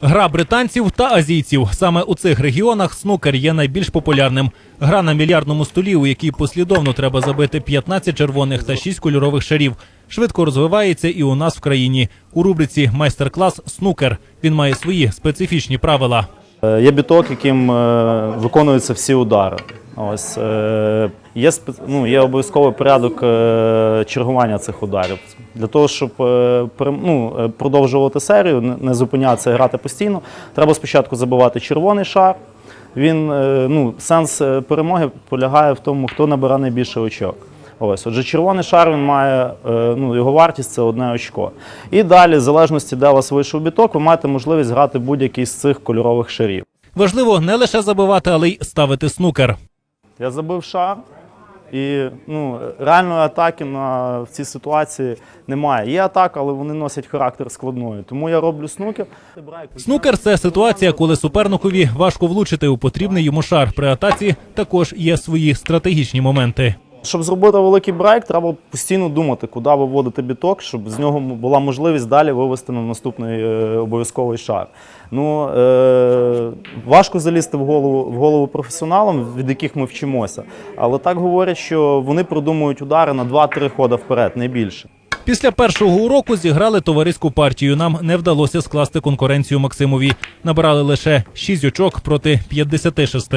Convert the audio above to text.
Гра британців та азійців. Саме у цих регіонах снукер є найбільш популярним. Гра на мільярдному столі, у якій послідовно треба забити 15 червоних та 6 кольорових шарів. Швидко розвивається і у нас в країні. У рубриці майстер-клас снукер. Він має свої специфічні правила. Е, Є біток, яким е, виконуються всі удари. Ось е, є ну, є обов'язковий порядок чергування цих ударів. Для того, щоб ну, продовжувати серію, не- зупинятися грати постійно, треба спочатку забивати червоний шар. Він ну, сенс перемоги полягає в тому, хто набере найбільше очок. Ось, отже, червоний шар він має, е, ну, його вартість це одне очко. І далі, в залежності, де у вас вийшов біток, ви маєте можливість грати будь-який з цих кольорових шарів. Важливо не лише забивати, але й ставити снукер. Я забив шар, і ну, реальної атаки на, в цій ситуації немає. Є атака, але вони носять характер складної. Тому я роблю снукер. Снукер це ситуація, коли суперникові важко влучити у потрібний йому шар. При атаці також є свої стратегічні моменти. Щоб зробити великий брейк, треба постійно думати, куди виводити біток, щоб з нього була можливість далі вивести на наступний е, обов'язковий шар. Ну, е, важко залізти в голову, в голову професіоналам, від яких ми вчимося. Але так говорять, що вони продумують удари на 2-3 хода вперед, не більше. Після першого уроку зіграли товариську партію. Нам не вдалося скласти конкуренцію Максимові. Набирали лише 6 очок проти 56.